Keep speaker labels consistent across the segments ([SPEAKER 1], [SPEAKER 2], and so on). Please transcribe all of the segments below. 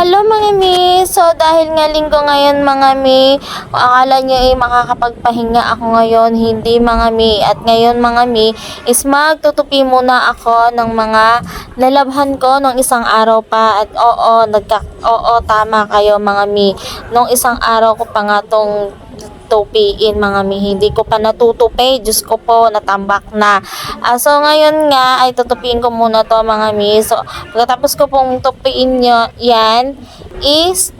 [SPEAKER 1] Hello mga mi! So dahil nga linggo ngayon mga mi, akala nyo eh makakapagpahinga ako ngayon, hindi mga mi. At ngayon mga mi is magtutupi muna ako ng mga lalabhan ko nung isang araw pa. At oo, nagka, oo tama kayo mga mi. Nung isang araw ko pa nga tong tupiin mga mi. Hindi ko pa natutupi. Diyos ko po, natambak na. Ah, so, ngayon nga, ay tutupiin ko muna to mga mi. So, pagkatapos ko pong tupiin nyo, yan, is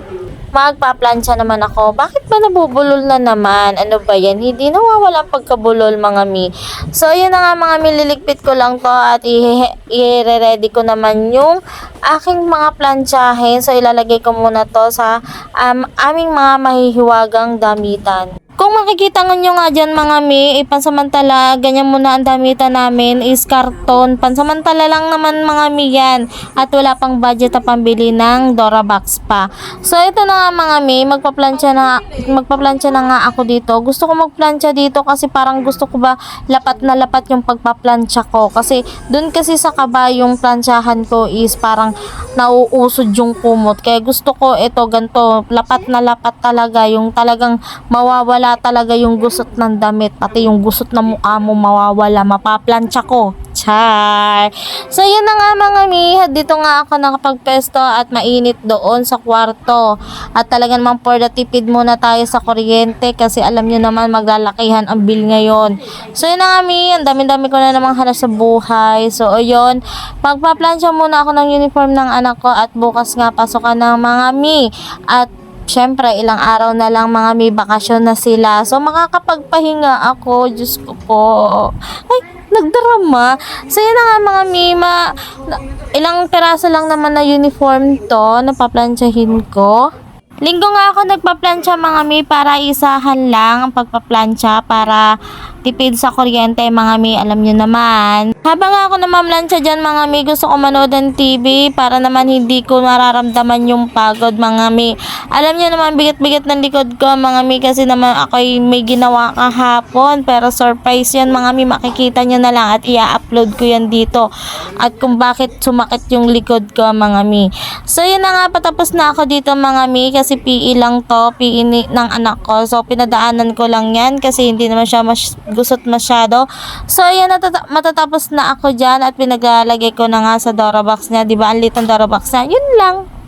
[SPEAKER 1] magpaplansya naman ako. Bakit ba nabubulol na naman? Ano ba yan? Hindi nawawala pagkabulol mga mi. So, yun na nga mga mi, liligpit ko lang to at i-ready ko naman yung aking mga plansyahin. So, ilalagay ko muna to sa um, aming mga mahihiwagang damitan. Kung makikita nyo nga dyan mga mi, eh, pansamantala, ganyan muna ang damitan namin is karton. Pansamantala lang naman mga mi yan. At wala pang budget na pambili ng Dora Box pa. So ito na nga mga mi, magpaplansya na, magpaplansya na nga ako dito. Gusto ko magplansya dito kasi parang gusto ko ba lapat na lapat yung pagpaplansya ko. Kasi dun kasi sa kaba yung plansyahan ko is parang nauusod yung kumot. Kaya gusto ko ito ganto lapat na lapat talaga. Yung talagang mawawala talaga yung gusot ng damit. Pati yung gusot ng mukha mo mawawala. Mapaplansya ko. Char! So, yun na nga mga mi. Dito nga ako nakapagpesto at mainit doon sa kwarto. At talagang naman for the tipid muna tayo sa kuryente kasi alam nyo naman maglalakihan ang bill ngayon. So, yun na nga mi. Ang dami-dami ko na namang halos sa buhay. So, yun. Magpaplansya muna ako ng uniform ng anak ko at bukas nga pasokan ng mga mi. At Siyempre, ilang araw na lang mga may bakasyon na sila. So, makakapagpahinga ako. Diyos ko po. Ay, nagdrama. So, yun na nga mga mima. Ilang peraso lang naman na uniform to. Napaplansyahin ko. Linggo nga ako nagpaplansya mga mi para isahan lang ang pagpaplansya para tipid sa kuryente mga mi alam nyo naman. Habang ako namamlansya dyan mga mi gusto ko manood ng TV para naman hindi ko mararamdaman yung pagod mga mi. Alam nyo naman bigat-bigat ng likod ko mga mi kasi naman ako'y may ginawa kahapon pero surprise yan mga mi makikita nyo na lang at i-upload ko yan dito at kung bakit sumakit yung likod ko mga mi. So yun na nga patapos na ako dito mga mi kasi PE lang to, PE ng anak ko. So pinadaanan ko lang yan kasi hindi naman siya mas, gusot masyado. So yan natata- matatapos na ako dyan at pinaglalagay ko na nga sa Dora box niya. Di ba ang litong Dora box niya? Yun lang.